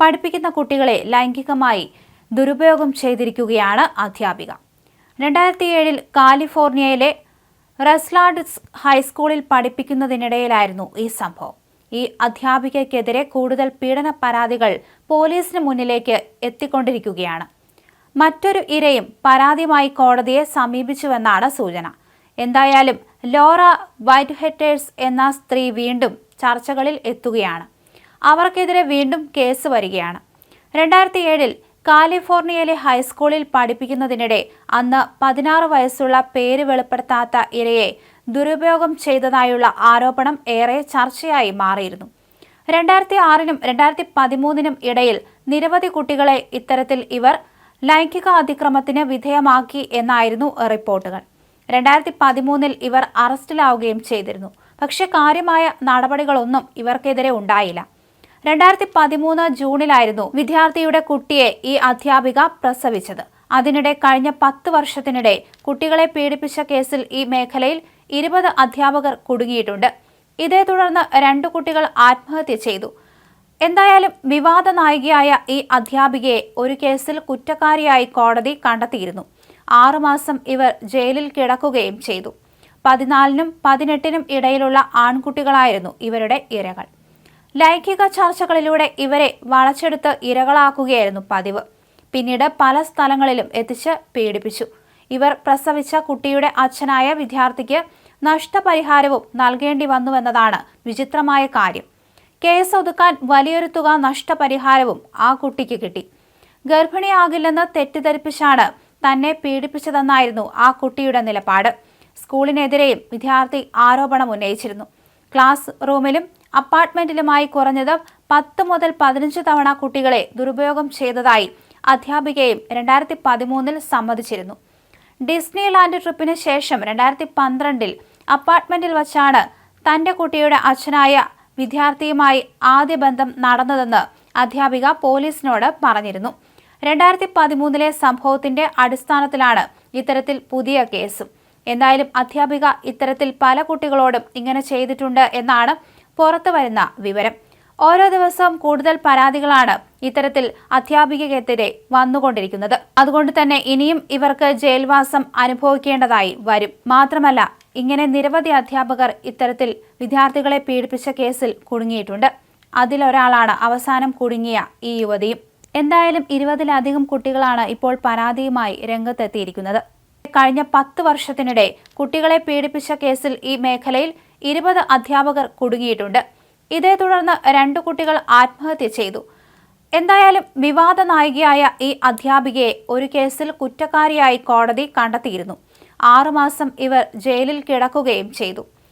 പഠിപ്പിക്കുന്ന കുട്ടികളെ ലൈംഗികമായി ദുരുപയോഗം ചെയ്തിരിക്കുകയാണ് അധ്യാപിക. രണ്ടായിരത്തി ഏഴിൽ കാലിഫോർണിയയിലെ റസ്ലാഡ്സ് ഹൈസ്കൂളിൽ പഠിപ്പിക്കുന്നതിനിടയിലായിരുന്നു ഈ സംഭവം. ഈ അധ്യാപികയ്ക്കെതിരെ കൂടുതൽ പീഡന പരാതികൾ പോലീസിന് മുന്നിലേക്ക് എത്തിക്കൊണ്ടിരിക്കുകയാണ്. മറ്റൊരു ഇരയും പരാതിയുമായി കോടതിയെ സമീപിച്ചുവെന്നാണ് സൂചന. എന്തായാലും ലോറ വൈറ്റ് ഹെറ്റേഴ്സ് എന്ന സ്ത്രീ വീണ്ടും ചർച്ചകളിൽ എത്തുകയാണ്. അവർക്കെതിരെ വീണ്ടും കേസ് വരികയാണ്. രണ്ടായിരത്തി ഏഴിൽ കാലിഫോർണിയയിലെ ഹൈസ്കൂളിൽ പഠിപ്പിക്കുന്നതിനിടെ അന്ന് പതിനാറ് വയസ്സുള്ള പേര് വെളിപ്പെടുത്താത്ത ഇരയെ ദുരുപയോഗം ചെയ്തതായുള്ള ആരോപണം ഏറെ ചർച്ചയായി മാറിയിരുന്നു. രണ്ടായിരത്തി ആറിനും രണ്ടായിരത്തി പതിമൂന്നിനും ഇടയിൽ നിരവധി കുട്ടികളെ ഇത്തരത്തിൽ ഇവർ ലൈംഗിക അതിക്രമത്തിന് വിധേയമാക്കി എന്നായിരുന്നു റിപ്പോർട്ടുകൾ. രണ്ടായിരത്തി പതിമൂന്നിൽ ഇവർ അറസ്റ്റിലാവുകയും ചെയ്തിരുന്നു. പക്ഷേ കാര്യമായ നടപടികളൊന്നും ഇവർക്കെതിരെ ഉണ്ടായില്ല. രണ്ടായിരത്തി പതിമൂന്ന് ജൂണിലായിരുന്നു വിദ്യാർത്ഥിയുടെ കുട്ടിയെ ഈ അധ്യാപിക പ്രസവിച്ചത്. അതിനിടെ കഴിഞ്ഞ പത്ത് വർഷത്തിനിടെ കുട്ടികളെ പീഡിപ്പിച്ച കേസിൽ ഈ മേഖലയിൽ ഇരുപത് അധ്യാപകർ കുടുങ്ങിയിട്ടുണ്ട്. ഇതേ തുടർന്ന് രണ്ടു കുട്ടികൾ ആത്മഹത്യ ചെയ്തു. എന്തായാലും വിവാദ നായികയായ ഈ അധ്യാപികയെ ഒരു കേസിൽ കുറ്റക്കാരിയായി കോടതി കണ്ടെത്തിയിരുന്നു. ആറുമാസം ഇവർ ജയിലിൽ കിടക്കുകയും ചെയ്തു. പതിനാലിനും പതിനെട്ടിനും ഇടയിലുള്ള ആൺകുട്ടികളായിരുന്നു ഇവരുടെ ഇരകൾ. ലൈംഗിക ചർച്ചകളിലൂടെ ഇവരെ വളച്ചെടുത്ത് ഇരകളാക്കുകയായിരുന്നു പതിവ്. പിന്നീട് പല സ്ഥലങ്ങളിലും എത്തിച്ച് പീഡിപ്പിച്ചു. ഇവർ പ്രസവിച്ച കുട്ടിയുടെ അച്ഛനായ വിദ്യാർത്ഥിക്ക് നഷ്ടപരിഹാരവും നൽകേണ്ടി വന്നുവെന്നതാണ് വിചിത്രമായ കാര്യം. കേസ് ഒതുക്കാൻ വലിയൊരു തുക നഷ്ടപരിഹാരവും ആ കുട്ടിക്ക് കിട്ടി. ഗർഭിണിയാകില്ലെന്ന് തെറ്റിദ്ധരിപ്പിച്ചാണ് തന്നെ പീഡിപ്പിച്ചതെന്നായിരുന്നു ആ കുട്ടിയുടെ നിലപാട്. സ്കൂളിനെതിരെയും വിദ്യാർത്ഥി ആരോപണം ഉന്നയിച്ചിരുന്നു. ക്ലാസ് റൂമിലും അപ്പാർട്ട്മെന്റിലുമായി കുറഞ്ഞത് പത്ത് മുതൽ പതിനഞ്ച് തവണ കുട്ടികളെ ദുരുപയോഗം ചെയ്തതായി അധ്യാപികയും രണ്ടായിരത്തി പതിമൂന്നിൽ സമ്മതിച്ചിരുന്നു. ഡിസ്നി ലാൻഡ് ട്രിപ്പിന് ശേഷം രണ്ടായിരത്തി പന്ത്രണ്ടിൽ അപ്പാർട്ട്മെന്റിൽ വച്ചാണ് തന്റെ കുട്ടിയുടെ അച്ഛനായ വിദ്യാർത്ഥിയുമായി ആദ്യ ബന്ധം നടന്നതെന്ന് അധ്യാപിക പോലീസിനോട് പറഞ്ഞിരുന്നു. രണ്ടായിരത്തി പതിമൂന്നിലെ സംഭവത്തിന്റെ അടിസ്ഥാനത്തിലാണ് ഇത്തരത്തിൽ പുതിയ കേസും. എന്തായാലും അധ്യാപിക ഇത്തരത്തിൽ പല കുട്ടികളോടും ഇങ്ങനെ ചെയ്തിട്ടുണ്ട് എന്നാണ് പുറത്തു വരുന്ന വിവരം. ഓരോ ദിവസവും കൂടുതൽ പരാതികളാണ് ഇത്തരത്തിൽ അധ്യാപികയ്ക്കെതിരെ വന്നുകൊണ്ടിരിക്കുന്നത്. അതുകൊണ്ട് തന്നെ ഇനിയും ഇവർക്ക് ജയിൽവാസം അനുഭവിക്കേണ്ടതായി വരും. മാത്രമല്ല ഇങ്ങനെ നിരവധി അധ്യാപകർ ഇത്തരത്തിൽ വിദ്യാർത്ഥികളെ പീഡിപ്പിച്ച കേസിൽ കുടുങ്ങിയിട്ടുണ്ട്. അതിലൊരാളാണ് അവസാനം കുടുങ്ങിയ ഈ യുവതിയും. എന്തായാലും ഇരുപതിലധികം കുട്ടികളാണ് ഇപ്പോൾ പരാതിയുമായി രംഗത്തെത്തിയിരിക്കുന്നത്. കഴിഞ്ഞ പത്ത് വർഷത്തിനിടെ കുട്ടികളെ പീഡിപ്പിച്ച കേസിൽ ഈ മേഖലയിൽ ഇരുപത് അധ്യാപകർ കുടുങ്ങിയിട്ടുണ്ട്. ഇതേ തുടർന്ന് രണ്ടു കുട്ടികൾ ആത്മഹത്യ ചെയ്തു. എന്തായാലും വിവാദ നായികയായ ഈ അധ്യാപികയെ ഒരു കേസിൽ കുറ്റക്കാരിയായി കോടതി കണ്ടെത്തിയിരുന്നു. ആറുമാസം ഇവർ ജയിലിൽ കിടക്കുകയും ചെയ്തു.